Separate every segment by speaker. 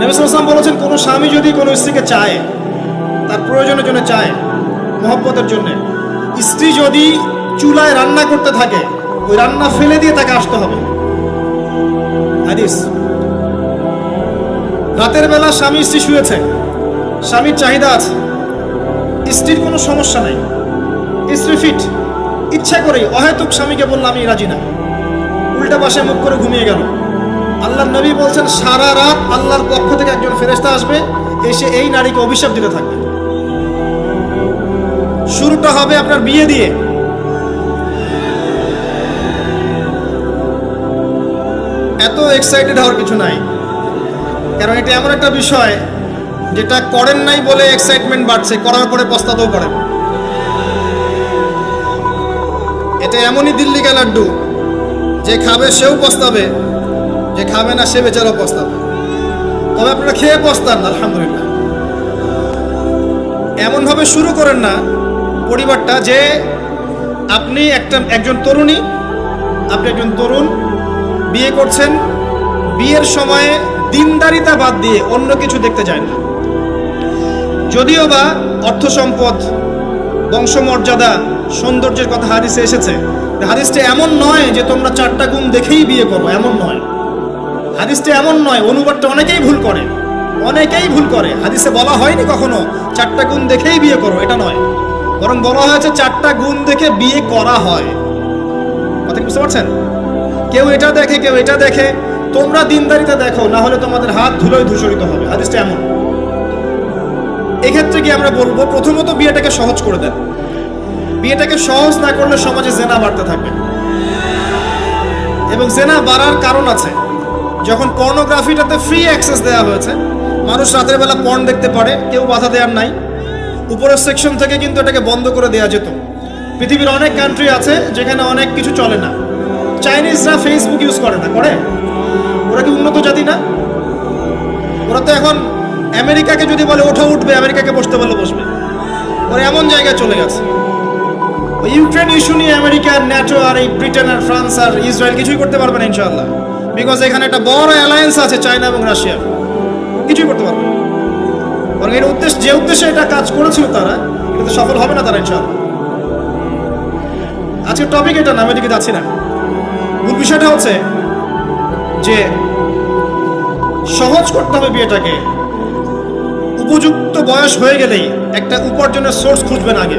Speaker 1: নেবিসাম বলেছেন, কোনো স্বামী যদি কোনো স্ত্রীকে চায়, তার প্রয়োজনের জন্য চায়, মহব্বতের জন্য, স্ত্রী যদি চুলায় রান্না করতে থাকে, ওই রান্না ফেলে দিয়ে তাকে আসতে হবে। হাদিস। রাতের বেলা স্বামী স্ত্রী শুয়েছে, স্বামীর চাহিদা আছে, স্ত্রীর কোনো সমস্যা নাই, স্ত্রী ফিট, ইচ্ছা করেই অহেতুক স্বামীকে বললাম, আমি রাজি না। উল্টা পাশে মুখ করে ঘুমিয়ে গেল। আল্লাহ নবী বলছেন, সারা রাত আল্লাহর পক্ষ থেকে একজন ফেরেস্তা আসবে, এসে এই নারীকে অভিশাপ দিতে থাকবে। শুরুটা হবে আপনার বিয়ে দিয়ে। এত এক্সাইটেড হওয়ার কিছু নাই। কারণ এটা এমন একটা বিষয়, যেটা করেন নাই বলে এক্সাইটমেন্ট বাড়ছে, করার পরে পস্তাতেও পারেন এটা এমনই দিল্লি লাড্ডু, যে খাবে সেও পস্তাবে। যে খাবে না, সে বেচারাও পস্তাবে। তবে আপনারা খেয়ে পস্তান, আলহামদুলিল্লাহ। এমনভাবে শুরু করেন না, পরিবারটা যে আপনি একটা, একজন তরুণী, আপনি একজন তরুণ, বিয়ে করছেন, বিয়ের সময়ে দিনদারিতা বাদ দিয়ে অন্য কিছু দেখতে যায় না। যদিও বা অর্থ সম্পদ, বংশমর্যাদা, সৌন্দর্যের কথা হাদিসে এসেছে, হাদিসটা এমন নয় যে তোমরা চারটা গুণ দেখেই বিয়ে করো, এমন নয়। হাদিসটা এমন নয়, অনুবাদটা অনেকেই ভুল করে। অনেকেই ভুল করে। হাদিসে বলা হয়নি কখনো, চারটা গুণ দেখেই বিয়ে করো, এটা নয়। বরং বলা হয়েছে চারটা গুণ দেখে বিয়ে করা হয়। কথা বুঝতে পারছেন? কেউ এটা দেখে, কেউ এটা দেখে। তোমরা দিনদারিতে দেখো, না হলে তোমাদের হাত ধুলোয় ধূসরিত হবে। হাদিসটা এমন। এক্ষেত্রে কি আমরা বলব, প্রথমত বিয়েটাকে সহজ করে দেন। বিয়েটাকে সহজ না করলে সমাজে জেনা বাড়তে থাকবে। এবং জেনা বাড়ার কারণ আছে। যখন পর্নোগ্রাফিটাতে ফ্রি অ্যাক্সেস দেওয়া হয়েছে, মানুষ রাতের বেলা পর্ন দেখতে পারে, কেউ বাধা দেওয়ার নাই। উপরের সেকশন থেকে কিন্তু এটাকে বন্ধ করে দেওয়া যেত। পৃথিবীর অনেক কান্ট্রি আছে যেখানে অনেক কিছু চলে না। চাইনিজরা ফেসবুক ইউজ করে না, করে? ওরা কি উন্নত জাতি না? ওরা তো এখন আমেরিকাকে যদি বলে, ওঠা, উঠবে, আমেরিকাকে বসতে বলে বসবে। ওরা এমন জায়গায় চলে গেছে। ইউক্রেন ইস্যু নিয়ে আমেরিকা ন্যাটো আর এই ব্রিটেন আর ফ্রান্স আর ইসরায়েল কিছুই করতে পারবে না, ইনশাআল্লাহ। বিকজ এখানে একটা বড় অ্যালায়েন্স আছে চায়না এবং রাশিয়া কিছুই করতে পারবে বরং এর উদ্দেশ্য যে উদ্দেশ্যে এটা কাজ করেছিল তারা কিন্তু সফল হবে না তারা ইনশাআল্লাহ। আজকের টপিক এটা না আমি এদিকে যাচ্ছি না। মূল বিষয়টা হচ্ছে যে সহজ করতে হবে বিয়েটাকে। উপযুক্ত বয়স হয়ে গেলেই একটা উপার্জনের সোর্স খুঁজবেন আগে।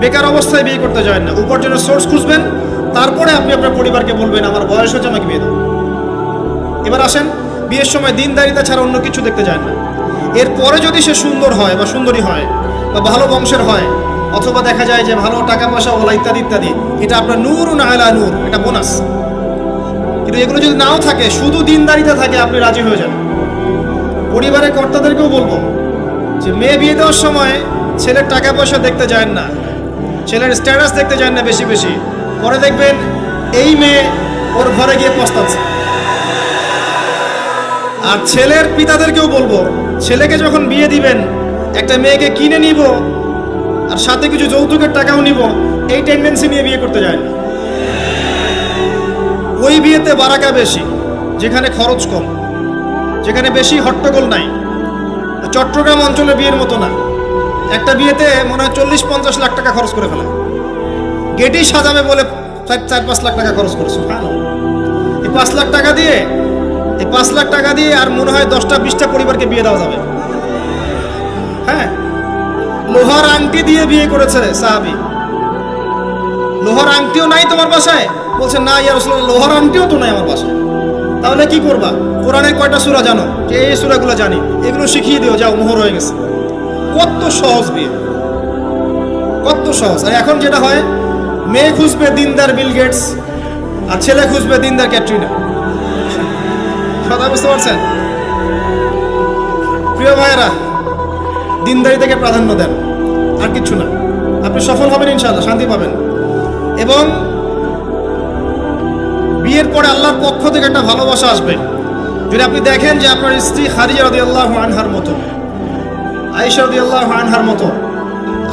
Speaker 1: বেকার অবস্থায় বিয়ে করতে যায় না। উপার্জনের সোর্স খুঁজবেন, তারপরে আপনি আপনার পরিবারকে বলবেন, আমার বয়স হচ্ছে আমাকে বিয়ে দাও। এবার আসেন, বিয়ের সময় দিনদারিতা ছাড়া অন্য কিছু দেখতে যায় না। এরপরে যদি সে সুন্দর হয় বা সুন্দরী হয় বা ভালো বংশের হয়, অথবা দেখা যায় যে ভালো টাকা পয়সা ওলা ইত্যাদি ইত্যাদি, এটা আপনার নূর আলা নূর, এটা বোনাস। কিন্তু এগুলো যদি নাও থাকে, শুধু দিনদারিতা থাকে, আপনি রাজি হয়ে যান পরিবারের কর্তাদেরকেও বলব যে মেয়ে বিয়ে দেওয়ার সময় ছেলের টাকা পয়সা দেখতে যায় না, ছেলের স্ট্যাটাস দেখতে যায় না বেশি বেশি। পরে দেখবেন এই মেয়ে ওর ঘরে গিয়ে পস্তাচ্ছে। আর ছেলের পিতাদেরকেও বলব, ছেলেকে যখন বিয়ে দিবেন, একটা মেয়েকে কিনে নিব, আর সাথে কিছু যৌতুকের টাকাও নিব, এই টেন্ডেন্সি নিয়ে বিয়ে করতে যায়। না ওই বিয়েতে বারাকা বেশি, যেখানে খরচ কম, যেখানে বেশি হট্টগোল নাই। চট্টগ্রাম অঞ্চলে বিয়ের মতো না। একটা বিয়েতে মনে হয় চল্লিশ পঞ্চাশ লাখ টাকা খরচ করে ফেলে। গেটেই সাজাবে বলে চার চার পাঁচ লাখ টাকা খরচ করেছে এই পাঁচ লাখ টাকা দিয়ে এই পাঁচ লাখ টাকা দিয়ে আর মনে হয় দশটা, বিশটা পরিবারকে বিয়ে দেওয়া যাবে। হ্যাঁ? লোহার আংটি দিয়ে বিয়ে করেছে সাহাবি। লোহার আংটিও নাই তোমার বাসায়? বলছে, না, ইয়া রসুল্লাহ লোহার আংটিও তো নাই আমার বাসায়। তাহলে কি করবা? কোরআনের কয়টা সূরা জানো? যে এই সূরাগুলো জানি, এগুলো শিখিয়ে দিও, যাও, মোহর হয়ে গেছে। কত সহজ বিয়ে। কত সহজ। আর এখন যেটা হয়, মেয়ে খুঁজবে দিনদার বিল গেটস, আর ছেলে খুঁজবে দিনদার ক্যাটরিনা। কথা বুঝতে পারছেন? প্রিয় ভাইয়েরা, দিনদারি থেকে প্রাধান্য দেন। আর কিছু না। আপনি সফল হবেন ইনশাআল্লাহ, শান্তি পাবেন। এবং বিয়ের পরে আল্লাহর পক্ষ থেকে একটা ভালোবাসা আসবে। যদি আপনি দেখেন যে আপনার স্ত্রী খারিজা রদি আল্লাহ আনহার মতো, আয়েশা রদি আল্লাহ আনহার মতো,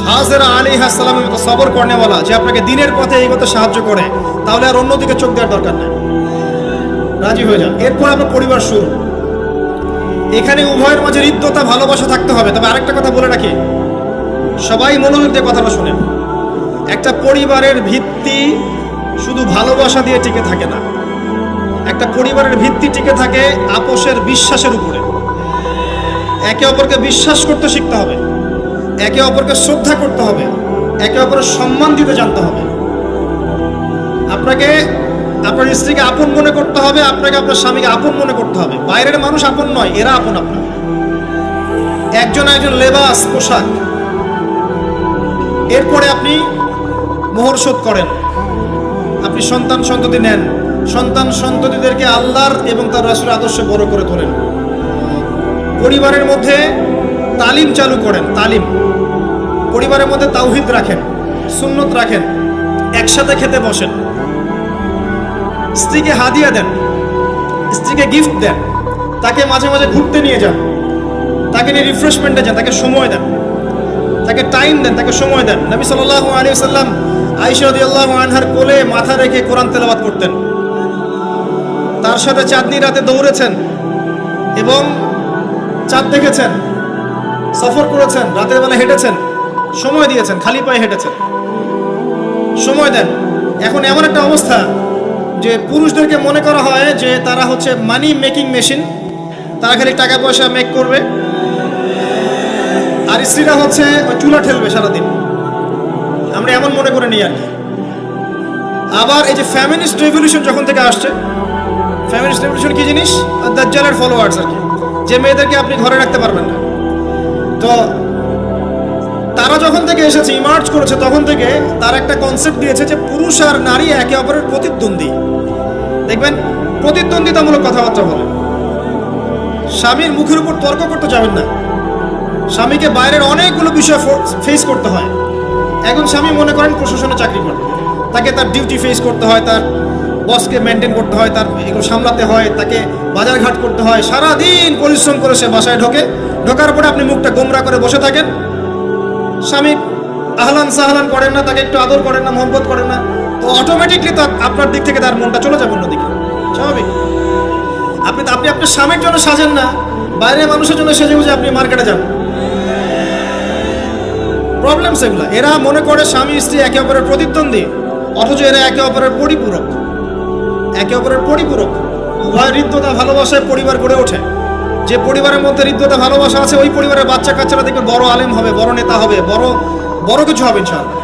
Speaker 1: হাজরা আলী হাসালামের মতো সবর কর্নেওয়ালা, যে আপনাকে দিনের পথে এগোতে সাহায্য করে, তাহলে আর অন্যদিকে চোখ দেওয়ার দরকার নেই। রাজি হয়ে যান। এরপর আপনার পরিবার শুরু। এখানে উভয়ের মাঝে হৃদ্যতা, ভালোবাসা থাকতে হবে। তবে আরেকটা কথা বলে রাখি। সবাই মনোযোগ দিয়ে কথাটা শুনেন। একটা পরিবারের ভিত্তি শুধু ভালোবাসা দিয়ে টিকে থাকে না। একটা পরিবারের ভিত্তি টিকে থাকে আপোষের বিশ্বাসের উপরে। একে অপরকে বিশ্বাস করতে শিখতে হবে। একে অপরকে শ্রদ্ধা করতে হবে। একে অপরের সম্মান দিতে জানতে হবে। আপনাকে আপনার স্ত্রীকে আপন মনে করতে হবে, আপনাকে আপনার স্বামীকে আপন মনে করতে হবে। বাইরের মানুষ আপন নয়, এরা আপন আপনার। একজন একজন লেবাস, পোশাক। এরপরে আপনি মোহর শোধ করেন। আপনি সন্তান সন্ততি নেন। সন্তান সন্ততিদেরকে আল্লাহর এবং তার রাসুলের আদর্শে বড় করে তোলেন। পরিবারের মধ্যে তালিম চালু করেন, তালিম। পরিবারের মধ্যে তাওহিদ রাখেন, সুন্নত রাখেন, একসাথে খেতে বসেন। স্ত্রীকে হাদিয়া দেন, স্ত্রীকে গিফট দেন, তাকে মাঝে মাঝে ঘুরতে নিয়ে যান, তাকে নিয়ে রিফ্রেশমেন্টে যান, তাকে সময় দেন, তাকে টাইম দেন, তাকে সময় দেন। নবী সাল্লাল্লাহু আলাইহি সাল্লাম আয়েশা রাদিয়াল্লাহু আনহার কোলে মাথা রেখে কোরআন তেলাওয়াত করতেন। তার সাথে চাঁদনি রাতে দৌড়েছেন এবং চাঁদ দেখেছেন, সফর করেছেন, রাতের বেলা হেঁটেছেন, সময় দিয়েছেন, খালি পায়ে হেঁটেছেন। সময় দেন। এখন এমন একটা অবস্থা যে পুরুষদেরকে মনে করা হয় যে তারা হচ্ছে মানি মেকিং মেশিন তারা খালি টাকা পয়সা মেক করবে। আর স্ত্রীরা হচ্ছে চুলা ঠেলবে সারাদিন। আমরা এমন মনে করে নিই আর কি। আবার এই যে ফ্যামিলিস্ট রেভলিউশন যখন থেকে আসছে ফ্যামিলিস্ট রেভলিউশন কি জিনিস? দাজ্জালের ফলোয়ার্স আর কি। যে মেয়েদেরকে আপনি ঘরে রাখতে পারবেন না। তো তারা যখন থেকে এসেছে ইমার্জ করেছে, তখন থেকে তার একটা কনসেপ্ট দিয়েছে যে পুরুষ আর নারী একে অপরের প্রতিদ্বন্দ্বী। দেখবেন, প্রতিদ্বন্দ্বিতামূলক কথাবার্তা বলে। স্বামীর মুখের উপর তর্ক করতে যাবেন না। স্বামীকে বাইরের অনেকগুলো বিষয় ফেস করতে হয়। এখন স্বামী মনে করেন প্রশাসনে চাকরি করে তাকে তার ডিউটি ফেস করতে হয়, তার বসকে মেনটেন করতে হয়, তার এগুলো সামলাতে হয়, তাকে বাজারঘাট করতে হয়। সারা দিন পরিশ্রম করে সে বাসায় ঢোকে। ঢোকার পরে আপনি মুখটা গোমরা করে বসে থাকেন। স্বামী আহলান সাহলান করেন না, তাকে একটু আদর করেন না, মোহব্বত করেন না, তো অটোমেটিকলি তো আপনার দিক থেকে তার মনটা চলে যাবে অন্যদিকে। স্বাভাবিক? আপনি আপনি আপনার স্বামীর জন্য সাজেন না, বাইরের মানুষের জন্য সেজে বুঝে আপনি মার্কেটে যান। প্রবলেম সেগুলো এরা মনে করে স্বামী, স্ত্রী একে অপরের প্রতিদ্বন্দ্বী, অথচ এরা একে অপরের পরিপূরক। একে অপরের পরিপূরক। উভয় হৃদ্যতা, ভালোবাসায় পরিবার গড়ে ওঠে। যে পরিবারের মধ্যে হৃদ্যতা, ভালোবাসা আছে, ওই পরিবারের বাচ্চা কাচ্চারা দেখবেন বড় আলেম হবে, বড় নেতা হবে, বড় বড় কিছু হবে ইনশাআল্লাহ।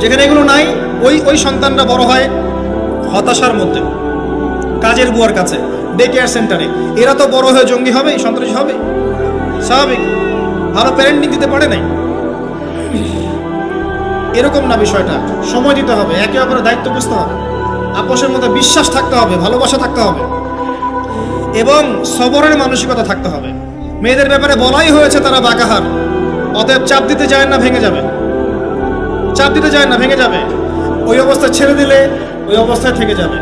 Speaker 1: যেখানে এগুলো নাই, ওই ওই সন্তানরা বড় হয় হতাশার মধ্যে, কাজের বুয়ার কাছে ডে কেয়ার সেন্টারে এরা তো বড় হয়ে জঙ্গি হবে সন্ত্রাসী হবে? স্বাভাবিক। ভালো প্যারেন্টিং দিতে পারে নাই? এরকম না বিষয়টা। সময় দিতে হবে, একে অপরের দায়িত্ব বুঝতে হবে। আপোষের মধ্যে বিশ্বাস থাকতে হবে, ভালোবাসা থাকতে হবে। এবং সবরের মানসিকতা থাকতে হবে। মেয়েদের ব্যাপারে বলাই হয়েছে তারা বাঁকাহার। অতএব চাপ দিতে যায় না, ভেঙে যাবে। চাপ দিতে যায় না, ভেঙে যাবে। ওই অবস্থা ছেড়ে দিলে ওই অবস্থায় থেকে যাবে।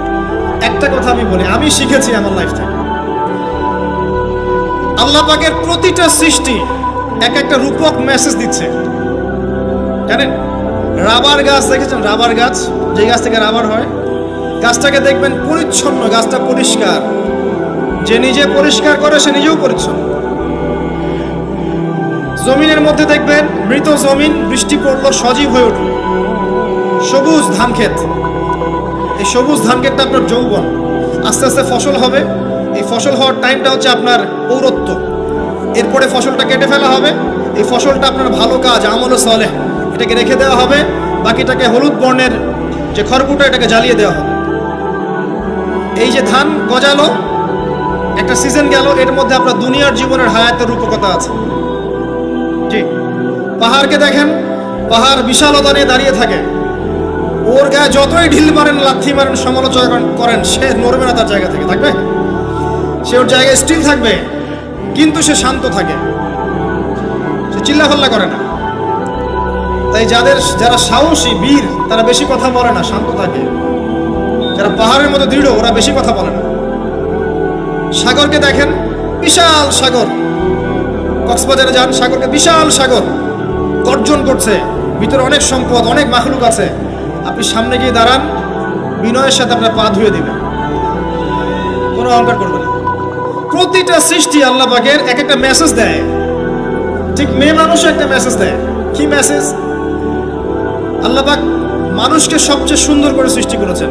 Speaker 1: একটা কথা আমি বলি, আমি শিখেছি আমার লাইফ থেকে। আল্লাহ পাকের প্রতিটা সৃষ্টি এক একটা রূপক মেসেজ দিচ্ছে। জানেন? রাবার গাছ, দেখেছেন রাবার গাছ? যে গাছ থেকে রাবার হয়? গাছটাকে দেখবেন পরিচ্ছন্ন, গাছটা পরিষ্কার। যে নিজে পরিষ্কার করে, সে নিজেও পরিচ্ছন্ন। জমিনের মধ্যে দেখবেন মৃত জমিন, বৃষ্টি পড়ল, সজীব হয়ে উঠল। সবুজ ধান ক্ষেত। এই সবুজ ধান ক্ষেতটা আপনার যৌবন। আস্তে আস্তে ফসল হবে। এই ফসল হওয়ার টাইমটা হচ্ছে আপনার পৌরত্ব। এরপরে ফসলটা কেটে ফেলা হবে। এই ফসলটা আপনার ভালো কাজ, আমল সলে এটাকে রেখে দেওয়া হবে। বাকিটাকে হলুদ বর্ণের যে খড়কুটো এটাকে জ্বালিয়ে দেওয়া হবে। এই যে ধান গজালো একটা সিজন গেল, এর মধ্যে আপনার দুনিয়ার জীবনের হায়াতের রূপকতা আছে। জি। পাহাড়কে দেখেন, পাহাড় বিশালতা নিয়ে দাঁড়িয়ে থাকে। ওর গায়ে যতই ঢিল মারেন, লাথি মারেন, সমালোচনা করেন সে নড়বে না তার জায়গা থেকে, থাকবে? সে ওর জায়গায় স্টিল থাকবে, কিন্তু সে শান্ত থাকে। সে চিল্লাফাল্লা করে না। তাই যাদের, যারা সাহসী, বীর, তারা বেশি কথা বলে না, শান্ত থাকে। যারা পাহাড়ের মতো দৃঢ়, ওরা বেশি কথা বলে না। সাগরকে দেখেন, বিশাল সাগর। কক্সবাজারে যান, সাগরকে বিশাল সাগর। গর্জন করছে, ভিতরে অনেক সম্পদ, অনেক মাখলুক আছে। আপনি সামনে গিয়ে দাঁড়ান, বিনয়ের সাথে আপনার পা ধুয়ে দিবেন কোনো অহংকার করবে না। প্রতিটা সৃষ্টি আল্লাহ পাকের এক একটা মেসেজ দেয়। ঠিক মেয়ে মানুষও একটা মেসেজ দেয়। কি মেসেজ আল্লাহ পাক মানুষকে সবচেয়ে সুন্দর করে সৃষ্টি করেছেন।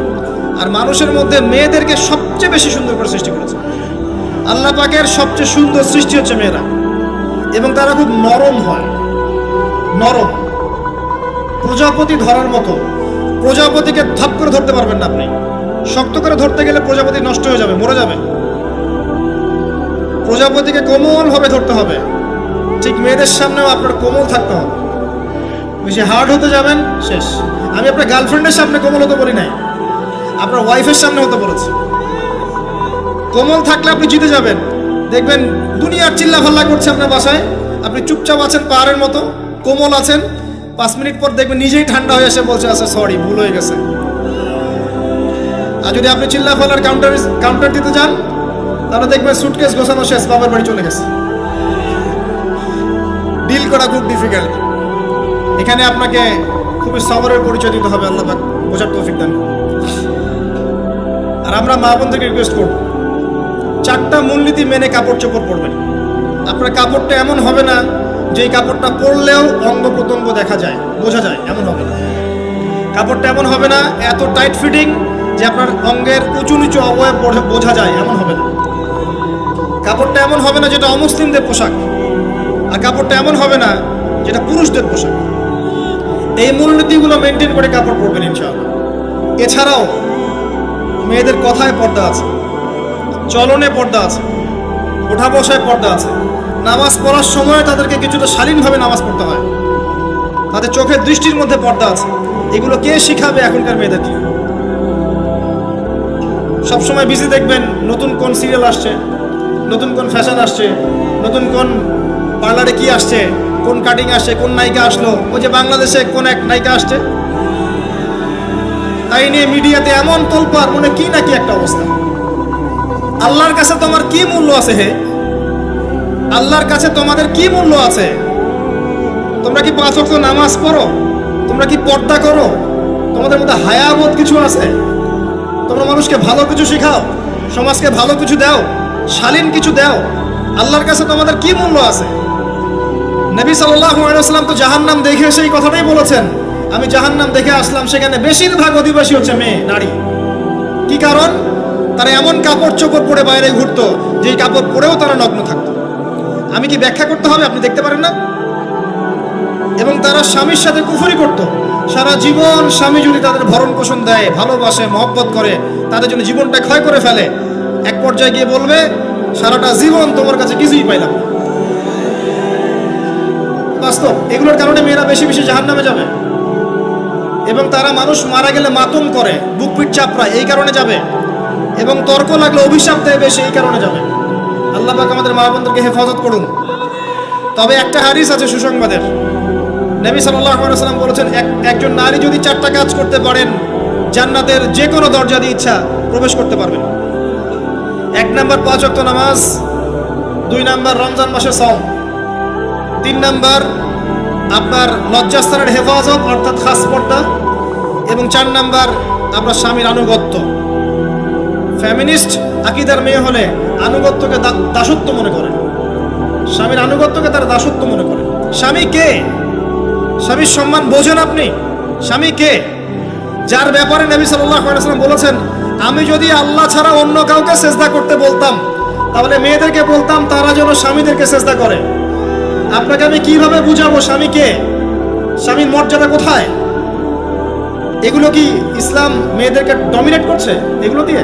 Speaker 1: আর মানুষের মধ্যে মেয়েদেরকে সবচেয়ে বেশি সুন্দর করে সৃষ্টি করেছেন। আল্লাহ পাকের সবচেয়ে সুন্দর সৃষ্টি হচ্ছে মেয়েরা। এবং তারা খুব নরম হয়। নরম। প্রজাপতি ধরার মতো। প্রজাপতিকে থাপ করে ধরতে পারবেন না আপনি। শক্ত করে ধরতে গেলে প্রজাপতি নষ্ট হয়ে যাবে, মরে যাবে। প্রজাপতিকে কোমলভাবে ধরতে হবে। ঠিক মেয়েদের সামনেও আপনার কোমল থাকতে হবে। বেশি হার্ড হতে যাবেন, শেষ। আমি আপনার গার্লফ্রেন্ডের সামনে কোমল হতে বলি নাই। আপনার ওয়াইফের সামনে হতে বলেছি। কোমল থাকলে আপনি জিতে যাবেন। দেখবেন দুনিয়ার চিল্লা ফাল্লা করছে আপনার বাসায়। আপনি চুপচাপ আছেন পাহাড়ের মতো, কোমল আছেন। পাঁচ মিনিট পর দেখবেন নিজেই ঠান্ডা হয়ে এসে বলছে আচ্ছা সরি ভুল হয়ে গেছে। আর যদি আপনি চিল্লা ফাল্লার কাউন্টার কাউন্টার দিতে যান, তাহলে দেখবেন সুটকেস গোছানো শেষ, বাবার বাড়ি চলে গেছে। ডিল করা খুব ডিফিকাল্ট এখানে আপনাকে খুবই সবরের পরিচয় দিতে হবে, আল্লাহ বোঝার তৌফিক দান আর আমরা মা বোনদেরকে রিকোয়েস্ট করব। চারটা মূলনীতি মেনে কাপড় চোপড় পরবেন। আপনার কাপড়টা এমন হবে না যে কাপড়টা পরলেও অঙ্গ প্রত্যঙ্গ দেখা যায়, বোঝা যায়, এমন হবে না। কাপড়টা এমন হবে না, এত টাইট ফিটিং যে আপনার অঙ্গের উঁচু নিচু অবয়ব বোঝা যায়, এমন হবে না। কাপড়টা এমন হবে না যেটা অমুসলিমদের পোশাক, আর কাপড়টা এমন হবে না যেটা পুরুষদের পোশাক। এই মূলনীতিগুলো মেনটেন করে কাপড় পরবেন, ইনশাআল্লাহ। এছাড়াও, মেয়েদের কথায় পর্দা আছে। চলনে পর্দা আছে। ওঠা বসায় পর্দা আছে। নামাজ পড়ার সময় তাদেরকে কিছুটা শালীনভাবে নামাজ পড়তে হয়। তাদের চোখের দৃষ্টির মধ্যে পর্দা আছে। এগুলো কে শিখাবে এখনকার মেয়েদেরকে সবসময় বিজি দেখবেন, নতুন কোন সিরিয়াল আসছে, নতুন কোন ফ্যাশন আসছে, নতুন কোন পার্লারে কি আসছে, কোন কাটিং আসছে, কোন নায়িকা আসলো, ওই যে বাংলাদেশে কোন এক নায়িকা আসছে। তাই নিয়ে মিডিয়াতে এমন তোলপার মনে কি নাকি একটা অবস্থা। আল্লাহর কাছে তোমার কি মূল্য আছে হে? আল্লাহর কাছে তোমাদের কি মূল্য আছে? তোমরা কি পাঁচ ওয়াক্ত নামাজ পড়ো? তোমরা কি পর্দা করো? তোমাদের মধ্যে হায়াবোধ কিছু আছে? তোমরা মানুষকে ভালো কিছু শেখাও, সমাজকে ভালো কিছু দাও, শালীন কিছু দাও। আল্লাহর কাছে তোমাদের কি মূল্য আছে? নবী সাল্লাম তো জাহান্নাম দেখে সেই কথাটাই বলেছেন, আমি জাহান্নাম দেখে আসলাম, সেখানে বেশিরভাগ অধিবাসী হচ্ছে মেয়ে, নারী। কি কারণ? তারা এমন কাপড় চোপড় পরে বাইরে ঘুরতো, যেই কাপড় পরেও তারা নগ্ন থাকতো। আমি কি ব্যাখ্যা করতে হবে? আপনি দেখতে পারেন না? এবং তারা স্বামীর সাথে কুফরি করত। সারা জীবন স্বামী যদি তাদের ভরণ পোষণ দেয়, ভালোবাসে, মহব্বত করে, তাদের জন্য জীবনটা ক্ষয় করে ফেলে, এক পর্যায়ে গিয়ে বলবে, সারাটা জীবন তোমার কাছে কিছুই পাইলাম। বাস্তব, এগুলোর কারণে মেয়েরা বেশি বেশি জাহান নামে যাবে। এবং তারা মানুষ মারা গেলে মাতম করে, বুক পিঠ চাপড়ায়, এই কারণে যাবে। এবং তর্ক লাগলে অভিশাপ দেয় বেশি, এই কারণে যাবে। আল্লাহ পাক আমাদের মা বোনদেরকে হেফাজত করুন। তবে একটা হারিস আছে সুসংবাদের। নবী সাল্লাম বলেছেন, এক- একজন নারী যদি চারটা কাজ করতে পারেন, জান্নাতের যে কোনো দরজা দিয়ে ইচ্ছা প্রবেশ করতে পারবেন। এক নাম্বার পাঁচ অক্ত নামাজ, দুই নাম্বার রমজান মাসে সম তিন নাম্বার আপনার লজ্জাস্থানের হেফাজত, অর্থাৎ খাস পর্দা, এবং চার নাম্বার আপনার স্বামীর আনুগত্য। ফ্যামিনিস্ট আকিদার মেয়ে হলে আনুগত্যকে দাসত্ব মনে করে স্বামীর আনুগত্যকে তারা দাসত্ব মনে করে স্বামী কে? স্বামীর সম্মান বোঝেন আপনি? স্বামী কে? যার ব্যাপারে নবী সাল্লাম বলেছেন, আমি যদি আল্লাহ ছাড়া অন্য কাউকে চেষ্টা করতে বলতাম, তাহলে মেয়েদেরকে বলতাম তারা যেন স্বামীদেরকে চেষ্টা করে। আপনাকে আমি কীভাবে বুঝাবো স্বামী কে? স্বামীর মর্যাদা কোথায়? এগুলো কি ইসলাম মেয়েদেরকে ডমিনেট করছে? এগুলো দিয়ে?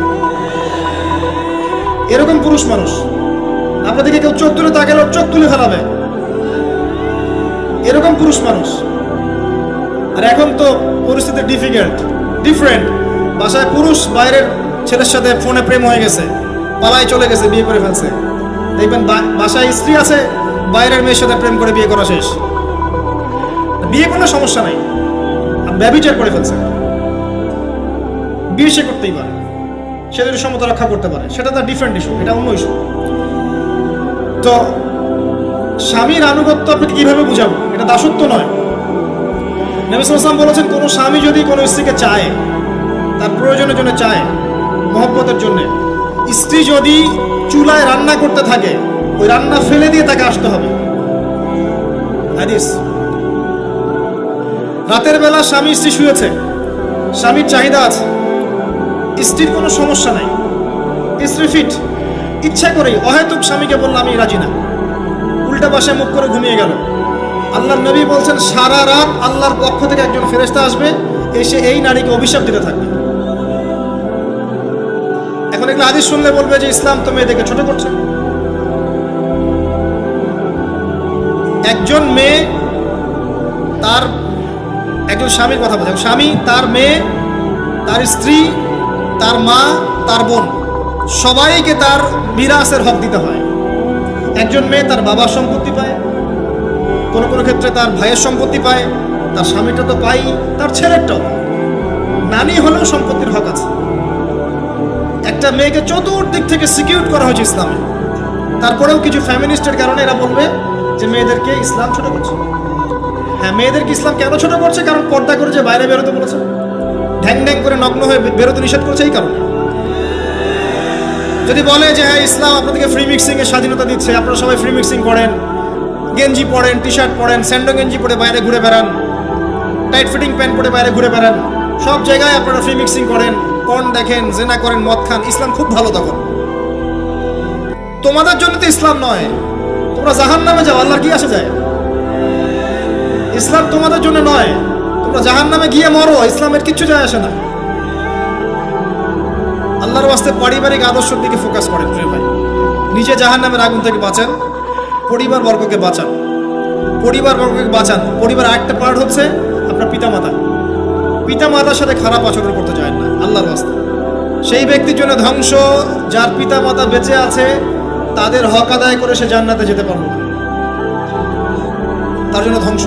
Speaker 1: এরকম পুরুষ মানুষ। আপনাদেরকে কেউ চোখ তুলে তাকালে চোখ তুলে ফেলাবে। এরকম পুরুষ মানুষ। আর এখন তো পরিস্থিতি ডিফিকাল্ট ডিফারেন্ট বাসায় পুরুষ, বাইরের ছেলের সাথে ফোনে প্রেম হয়ে গেছে, পালায় চলে গেছে, বিয়ে করে ফেলছে। দেখবেন বাসায় স্ত্রী আছে, বাইরের মেয়ের সাথে প্রেম করে বিয়ে করা শেষ। বিয়ে কোনো সমস্যা নাই। ব্যবিচার করে ফেলছে। বিয়ে সে করতেই পারে। সে যদি সমতা রক্ষা করতে পারে, সেটা তার ডিফারেন্ট ইস্যু এটা অন্য ইস্যু তো স্বামীর আনুগত্য আপনি কীভাবে বুঝাবো এটা দাসত্ব নয়। নবী সাল্লাম বলেছেন, কোনো স্বামী যদি কোনো স্ত্রীকে চায়, তার প্রয়োজনের জন্য চায়, মহব্বতের জন্য, স্ত্রী যদি চুলায় রান্না করতে থাকে, ওই রান্না ফেলে দিয়ে তাকে আসতে হবে। রাতের বেলা স্বামী স্ত্রী শুয়েছে, স্বামীর চাহিদা আছে। স্ত্রীর কোনো সমস্যা নাই। স্ত্রী ফিট ইচ্ছা করেই অহেতুক স্বামীকে বললাম, আমি রাজি না। উল্টা পাশে মুখ করে ঘুমিয়ে গেল। আল্লাহর নবী বলছেন, সারা রাত আল্লাহর পক্ষ থেকে একজন ফেরেশতা আসবে, এসে এই নারীকে অভিশাপ দিতে থাকবে। এখন এগুলো আদিস শুনলে বলবে যে, ইসলাম তো মেয়েদেরকে ছোট করছে। একজন মেয়ে তার, একজন স্বামীর কথা বলছে। স্বামী তার মেয়ে, তার স্ত্রী তার মা, তার বোন, সবাইকে তার বিরাসের হক দিতে হয়। একজন মেয়ে তার বাবার সম্পত্তি পায়, কোনো কোনো ক্ষেত্রে তার ভাইয়ের সম্পত্তি পায়, তার স্বামীটা তো পাই, তার ছেলেরটাও। নানি হলেও সম্পত্তির হক আছে। একটা মেয়েকে চতুর্দিক থেকে সিকিউর করা হয়েছে ইসলামে। তারপরেও কিছু ফ্যামিলিস্টের কারণে এরা বলবে যে মেয়েদেরকে ইসলাম ছোট করছে। হ্যাঁ মেয়েদেরকে ইসলাম কেন ছোট করছে? কারণ পর্দা করে যে বাইরে বেরোতে বলেছে। ঢ্যাং ঢ্যাং করে নগ্ন হয়ে বেরোতে নিষেধ করেছে এই কারণে। যদি বলে যে হ্যাঁ ইসলাম আপনাদেরকে ফ্রি মিক্সিং এর স্বাধীনতা দিচ্ছে, আপনারা সবাই ফ্রি মিক্সিং করেন, গেঞ্জি পরেন টি শার্ট পরেন, স্যান্ডো গেঞ্জি পরে বাইরে ঘুরে বেড়ান টাইট ফিটিং প্যান্ট পরে বাইরে ঘুরে বেড়ান, সব জায়গায় আপনারা ফ্রি মিক্সিং করেন পর্ন দেখেন, জেনা করেন, মদ খান, ইসলাম খুব ভালো তখন। তোমাদের জন্য তো ইসলাম নয়। তোমরা জাহান নামে যাও, আল্লাহর কি আসে যায়? ইসলাম তোমাদের জন্য নয়। তোমরা জাহান নামে গিয়ে মরো, ইসলামের কিচ্ছু যায় আসে না। আল্লাহর বাস্তে পারিবারিক আদর্শের দিকে ফোকাস করেন, প্রিয় ভাই। নিজে জাহান নামের আগুন থেকে বাঁচান, পরিবার বর্গকে বাঁচান। পরিবার বর্গকে বাঁচান। পরিবার একটা পার্ট হচ্ছে আপনার পিতামাতা। পিতামাতার সাথে খারাপ আচরণ করতে চায় না, আল্লাহর বাস্তে সেই ব্যক্তির জন্য ধ্বংস, যার পিতামাতা বেঁচে আছে, তাদের হক আদায় করে সে জান্নাতে যেতে পারল না। তার জন্য ধ্বংস।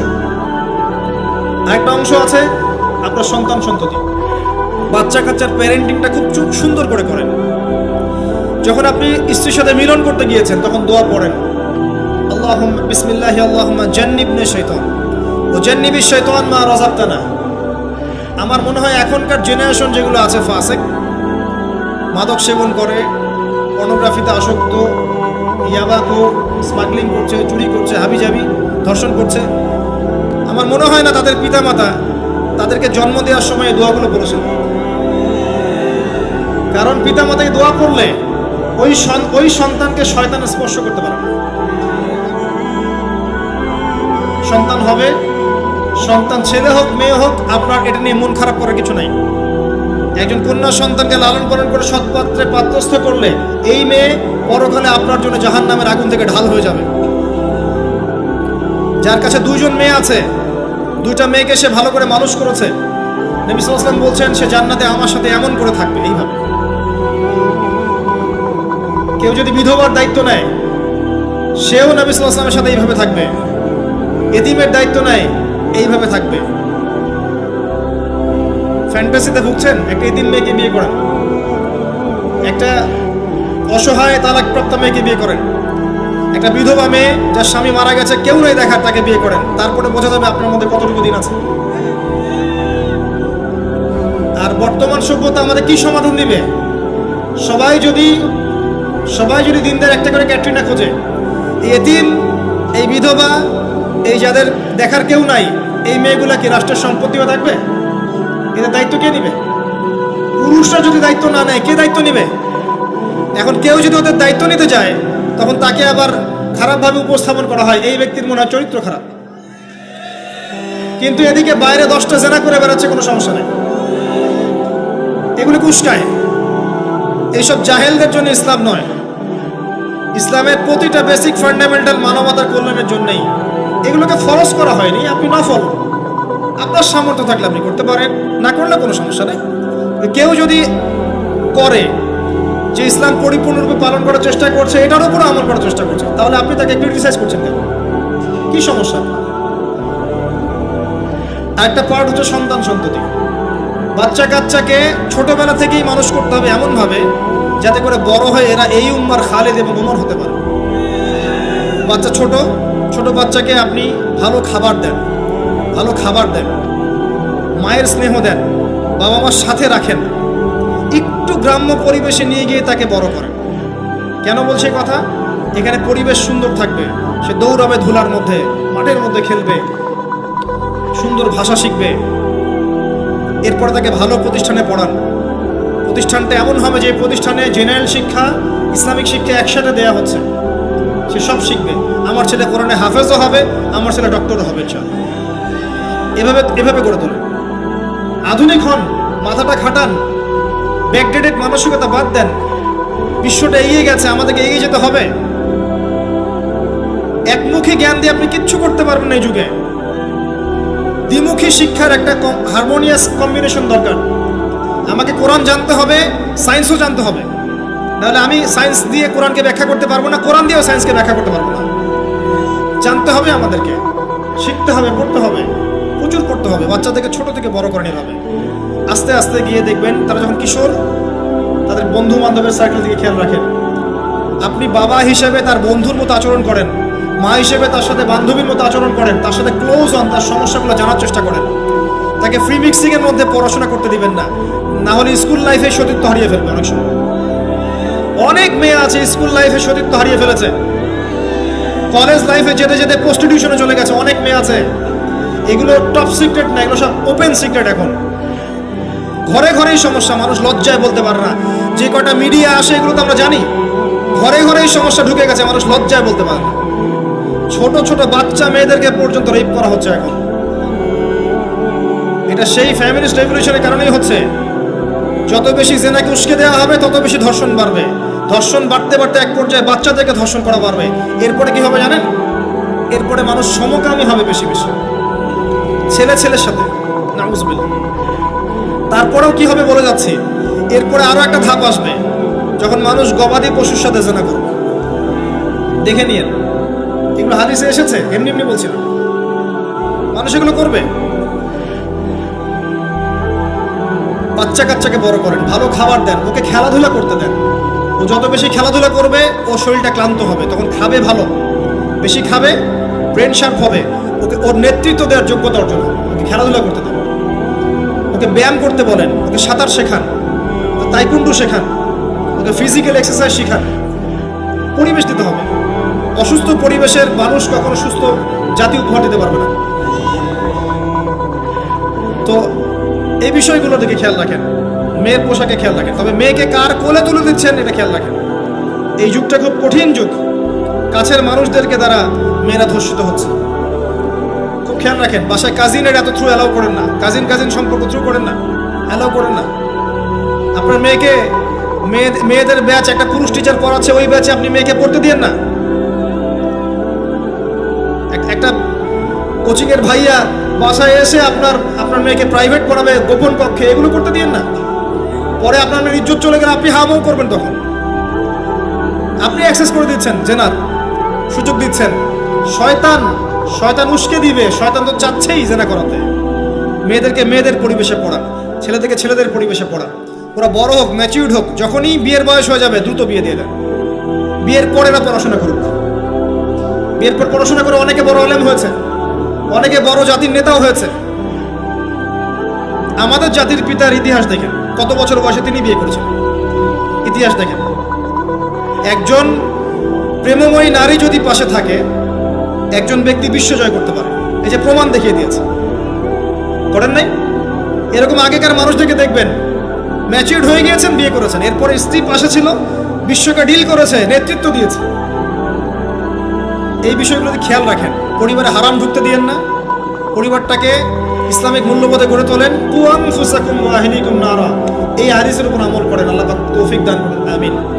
Speaker 1: আরেকটা অংশ আছে। আপনার সন্তান সন্ততি। বাচ্চা কাচ্চার প্যারেন্টিংটা খুব চুপ সুন্দর করে করেন। যখন আপনি স্ত্রীর সাথে মিলন করতে গিয়েছেন, তখন দোয়া পড়েন। আল্লাহ বিসমিল্লাহ আল্লাহ জান্নিবনে শৈতন। ও জান্নিবি শৈতন মা রজাবতানা আমার মনে হয় এখনকার জেনারেশন যেগুলো আছে, ফাসেক, মাদক সেবন করে পর্নোগ্রাফিতে আসক্ত ইয়াবাকো স্মাগলিং করছে, চুরি করছে, হাবিজাবি, ধর্ষণ করছে আমার মনে হয় না তাদের পিতামাতা তাদেরকে জন্ম দেওয়ার সময় দোয়াগুলো করেছেন কারণ পিতামাতাকে দোয়া করলে ওই ওই সন্তানকে শয়তান স্পর্শ করতে পারে সন্তান হবে, সন্তান ছেলে হোক, মেয়ে হোক, আপনার এটা নিয়ে মন খারাপ করার কিছু নাই। একজন কন্যা সন্তানকে লালন পালন করে সৎপাত্রে পাত্রস্থ করলে এই মেয়ে পরকালে আপনার জন্য জাহান নামের আগুন থেকে ঢাল হয়ে যাবে। যার কাছে দুইজন মেয়ে আছে দুইটা মেয়েকে সে ভালো করে মানুষ করেছে। নবী সাল্লাম বলছেন, সে জান্নাতে আমার সাথে এমন করে থাকবে। এইভাবে। কেউ যদি বিধবার দায়িত্ব নেয়, সেও নবী সাথে এইভাবে থাকবে। এতিমের দায়িত্ব নেয়, এইভাবে থাকবে। ফ্যান্টাসিতে ভুগছেন, একটা এতিম মেয়েকে বিয়ে করেন। একটা অসহায় তালাকপ্রাপ্ত মেয়েকে বিয়ে করেন। একটা বিধবা মেয়ে যার স্বামী মারা গেছে, কেউ নেই দেখার তাকে বিয়ে করেন। তারপরে বোঝা যাবে আপনার মধ্যে কতটুকু দিন আছে। আর বর্তমান সভ্যতা আমাদের কি সমাধান দিবে? সবাই যদি সবাই যদি দিনদের একটা করে ক্যাটরিনা খোঁজে এতিম, এই বিধবা, এই যাদের দেখার কেউ নাই, এই মেয়েগুলা কি রাষ্ট্রের সম্পত্তিও থাকবে? এদের দায়িত্ব কে নিবে? পুরুষরা যদি দায়িত্ব না নেয়, কে দায়িত্ব নিবে? এখন কেউ যদি ওদের দায়িত্ব নিতে চায়, তখন তাকে আবার খারাপভাবে উপস্থাপন করা হয়। এই ব্যক্তির মনে হয় চরিত্র খারাপ। কিন্তু এদিকে বাইরে দশটা জেনা করে বেড়াচ্ছে, কোনো সমস্যা নেই। এগুলি কুষ্কায় এইসব জাহেলদের জন্য ইসলাম নয়। ইসলামের প্রতিটা বেসিক ফান্ডামেন্টাল মানবতার কল্যাণের জন্যই এগুলোকে ফরজ করা হয়নি, আপনি না ফলো আপনার সামর্থ্য থাকলে আপনি করতে পারেন, না করলে কোনো সমস্যা নেই। কেউ যদি করে যে ইসলাম পরিপূর্ণরূপে পালন করার চেষ্টা করছে, এটার উপরে আমল করার চেষ্টা করছে। তাহলে আপনি তাকে ক্রিটিসাইজ করছেন কেন? কি সমস্যা? একটা পার্ট হচ্ছে সন্তান সন্ততি। বাচ্চা কাচ্চাকে ছোটবেলা থেকেই মানুষ করতে হবে এমনভাবে, যাতে করে বড় হয়ে এরা এই উম্মার খালেদ এবং উমর হতে পারে। বাচ্চা ছোট ছোট বাচ্চাকে আপনি ভালো খাবার দেন, ভালো খাবার দেন, মায়ের স্নেহ দেন বাবা মার সাথে রাখেন। একটু গ্রাম্য পরিবেশে নিয়ে গিয়ে তাকে বড় করেন। কেন বলছে কথা? এখানে পরিবেশ সুন্দর থাকবে। সে দৌড়াবে ধুলার মধ্যে, মাঠের মধ্যে খেলবে, সুন্দর ভাষা শিখবে। এরপরে তাকে ভালো প্রতিষ্ঠানে পড়ান। প্রতিষ্ঠানটা এমন হবে যে, প্রতিষ্ঠানে জেনারেল শিক্ষা, ইসলামিক শিক্ষা একসাথে দেয়া হচ্ছে। সে সব শিখবে। আমার ছেলে কোরআনে হাফেজও হবে, আমার ছেলে ডক্টরও হবে চল এভাবে এভাবে গড়ে তোলে আধুনিক হন, মাথাটা খাটান। ব্যাকডেটেড মানসিকতা বাদ দেন। বিশ্বটা এগিয়ে গেছে, আমাদেরকে এগিয়ে যেতে হবে। একমুখী জ্ঞান দিয়ে আপনি কিচ্ছু করতে পারবেন এই যুগে। দ্বিমুখী শিক্ষার একটা হারমোনিয়াস কম্বিনেশন দরকার। আমাকে কোরআন জানতে হবে সায়েন্সও জানতে হবে। নাহলে আমি সায়েন্স দিয়ে কোরআনকে ব্যাখ্যা করতে পারব না, কোরআন দিয়েও সায়েন্সকে ব্যাখ্যা করতে পারব না। জানতে হবে আমাদেরকে, শিখতে হবে, পড়তে হবে, প্রচুর পড়তে হবে, বাচ্চাদেরকে ছোট থেকে বড় করে নিতে হবে। আস্তে আস্তে গিয়ে দেখবেন তারা যখন কিশোর, তাদের বন্ধু বান্ধবের সার্কেল দিকে খেয়াল রাখেন। আপনি বাবা হিসেবে তার বন্ধুর মতো আচরণ করেন, মা হিসেবে তার সাথে বান্ধবীর মতো আচরণ করেন, তার সাথে ক্লোজ হন তার সমস্যাগুলো জানার চেষ্টা করেন। তাকে ফ্রি মিক্সিং এর মধ্যে পড়াশোনা করতে দিবেন না না হলে স্কুল লাইফে সতীত্ব হারিয়ে ফেলবে অনেক সময়। অনেক মেয়ে আছে স্কুল লাইফে সতীত্ব হারিয়ে ফেলেছে। কলেজ লাইফে যেতে যেতে প্রস্টিটিউশনে চলে গেছে, অনেক মেয়ে আছে। এগুলো টপ সিক্রেট না, এগুলো সব ওপেন সিক্রেট এখন। ঘরে ঘরেই সমস্যা, মানুষ লজ্জায় বলতে পারে না। যে কটা মিডিয়া আসে, এগুলো তো আমরা জানি। ঘরে ঘরেই সমস্যা ঢুকে গেছে, মানুষ লজ্জায় বলতে পারে না। ছোট ছোট বাচ্চা মেয়েদেরকে পর্যন্ত রেপ করা হচ্ছে এখন। এটা সেই ফ্যামিলিস্ট রেভলিউশনের কারণেই হচ্ছে। যত বেশি জেনাকে উস্কে দেওয়া হবে, তত বেশি ধর্ষণ বাড়বে। ধর্ষণ বাড়তে বাড়তে এক পর্যায়ে বাচ্চাদেরকে ধর্ষণ করা বাড়বে। এরপরে কি হবে জানেন? এরপরে মানুষ সমকামী হবে বেশি বেশি। ছেলে ছেলের সাথে। নাউজবিল্লাহ। তারপরেও কি হবে বলে যাচ্ছি? এরপরে আরও একটা ধাপ আসবে, যখন মানুষ গবাদি পশুর সাথে জেনা করবে। দেখে নিয়ে এগুলো হাদিসে এসেছে, এমনি এমনি বলছিল মানুষ এগুলো করবে? বাচ্চা কাচ্চাকে বড় করেন, ভালো খাবার দেন, ওকে খেলাধুলা করতে দেন। ও যত বেশি খেলাধুলা করবে, ও শরীরটা ক্লান্ত হবে, তখন খাবে ভালো। বেশি খাবে ব্রেন শার্প হবে, ওকে ওর নেতৃত্ব দেওয়ার যোগ্যতা অর্জন হবে, ওকে খেলাধুলা করতে দেন। ওকে ব্যায়াম করতে বলেন, ওকে সাঁতার শেখান, ওকে তাইকুন্ডু শেখান, ওকে ফিজিক্যাল এক্সারসাইজ শেখান। পরিবেশ দিতে হবে। অসুস্থ পরিবেশের মানুষ কখনো সুস্থ জাতি উপহার দিতে পারবে না। তো এই বিষয়গুলো দিকে খেয়াল রাখেন। মেয়ের পোশাকে খেয়াল রাখেন। তবে মেয়েকে কার কোলে তুলে দিচ্ছেন এটা খেয়াল রাখেন। এই যুগটা খুব কঠিন যুগ। কাছের মানুষদেরকে দ্বারা মেয়েরা ধর্ষিত হচ্ছে। খেয়াল রাখেন, বাসায় কাজিনের এত থ্রু অ্যালাউ করেন না। কাজিন কাজিন সম্পর্ক থ্রু করেন না। অ্যালাউ করেন না। আপনার মেয়েকে, মেয়ে, মেয়েদের ব্যাচ একটা পুরুষ টিচার পড়াচ্ছে, ওই ব্যাচে আপনি মেয়েকে পড়তে দিয়েন না। একটা কোচিং এর ভাইয়া বাসায় এসে আপনার আপনার মেয়েকে প্রাইভেট পড়াবে, গোপন কক্ষে, এগুলো করতে দিয়েন না। পরে আপনার মেয়ের ইজ্জত চলে গেলে আপনি হামাও করবেন তখন। আপনি অ্যাক্সেস করে দিচ্ছেন, জেনার। সুযোগ দিচ্ছেন। শয়তান শয়তান উস্কে দিবে, শয়তান তো চাচ্ছেই জেনা করাতে। মেয়েদেরকে মেয়েদের পরিবেশে পড়া, ছেলেদেরকে ছেলেদের পরিবেশে পড়া। ওরা বড় হোক ম্যাচিউর্ড হোক, যখনই বিয়ের বয়স হয়ে যাবে, দ্রুত বিয়ে দিয়ে দেন। বিয়ের পরে না পড়াশোনা করুক। বিয়ের পর পড়াশোনা করে অনেকে বড় আলেম হয়েছে, অনেকে বড় জাতির নেতাও হয়েছে। আমাদের জাতির পিতার ইতিহাস দেখেন, কত বছর বয়সে তিনি বিয়ে করেছেন? ইতিহাস দেখেন। একজন প্রেমময়ী নারী যদি পাশে থাকে একজন ব্যক্তি বিশ্ব জয় করতে পারে। এই যে প্রমাণ দেখিয়ে দিয়েছে। করেন নাই? এরকম আগেকার মানুষদেরকে দেখবেন ম্যাচিউর্ড হয়ে গিয়েছেন, বিয়ে করেছেন। এরপরে স্ত্রী পাশে ছিল, বিশ্বকে ডিল করেছে, নেতৃত্ব দিয়েছে। এই বিষয়গুলোতে খেয়াল রাখেন। পরিবারে হারাম ঢুকতে দিয়েন না। পরিবারটাকে ইসলামিক মূল্যবোধে গড়ে তোলেন। কুয়াং ফুসাকুম ওয়াহিনিকুম নারা। এই হাদিসের উপর আমল করেন। আল্লাহ তৌফিক দান করুন। আমিন।